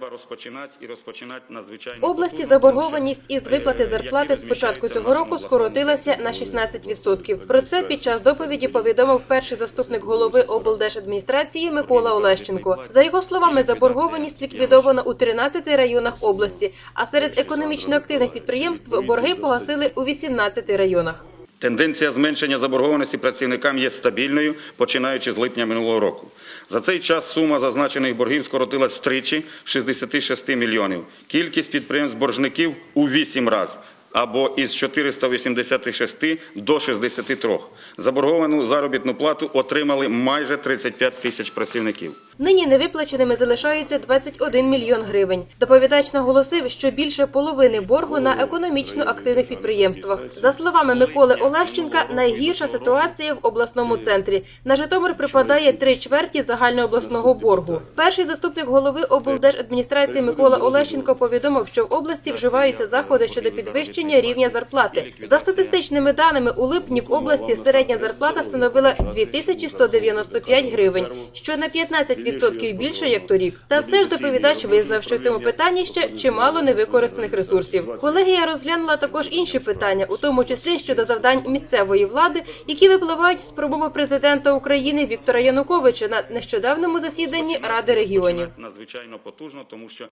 треба розпочинати і розпочинати надзвичайно В області заборгованість із виплати е, зарплати які з початку цього року скоротилася на центрі, 16%. Про це під час доповіді повідомив перший заступник голови облдержадміністрації Микола Олещенко. За його словами, заборгованість ліквідовано у 13 районах області, а серед економічно активних підприємств борги погасили у 18 районах. Тенденція зменшення заборгованості працівникам є стабільною, починаючи з липня минулого року. За цей час сума зазначених боргів скоротилась втричі – 66 мільйонів. Кількість підприємств-боржників у 8 разів або із 486 до 63. Заборговану заробітну плату отримали майже 35 тисяч працівників. Нині невиплаченими залишаються 21 мільйон гривень. Доповідач наголосив, що більше половини боргу на економічно активних підприємствах. За словами Миколи Олещенка, найгірша ситуація в обласному центрі. На Житомир припадає три чверті загальнообласного боргу. Перший заступник голови облдержадміністрації Микола Олещенко повідомив, що в області вживаються заходи щодо підвищення рівня зарплати. За статистичними даними, у липні в області середня зарплата становила 2195 гривень, що на 15% більше як торік. Та все ж доповідач визнав, що в цьому питанні ще чимало невикористаних ресурсів. Колегія розглянула також інші питання, у тому числі щодо завдань місцевої влади, які випливають з промови президента України Віктора Януковича на нещодавному засіданні Ради регіонів. Надзвичайно потужно, тому що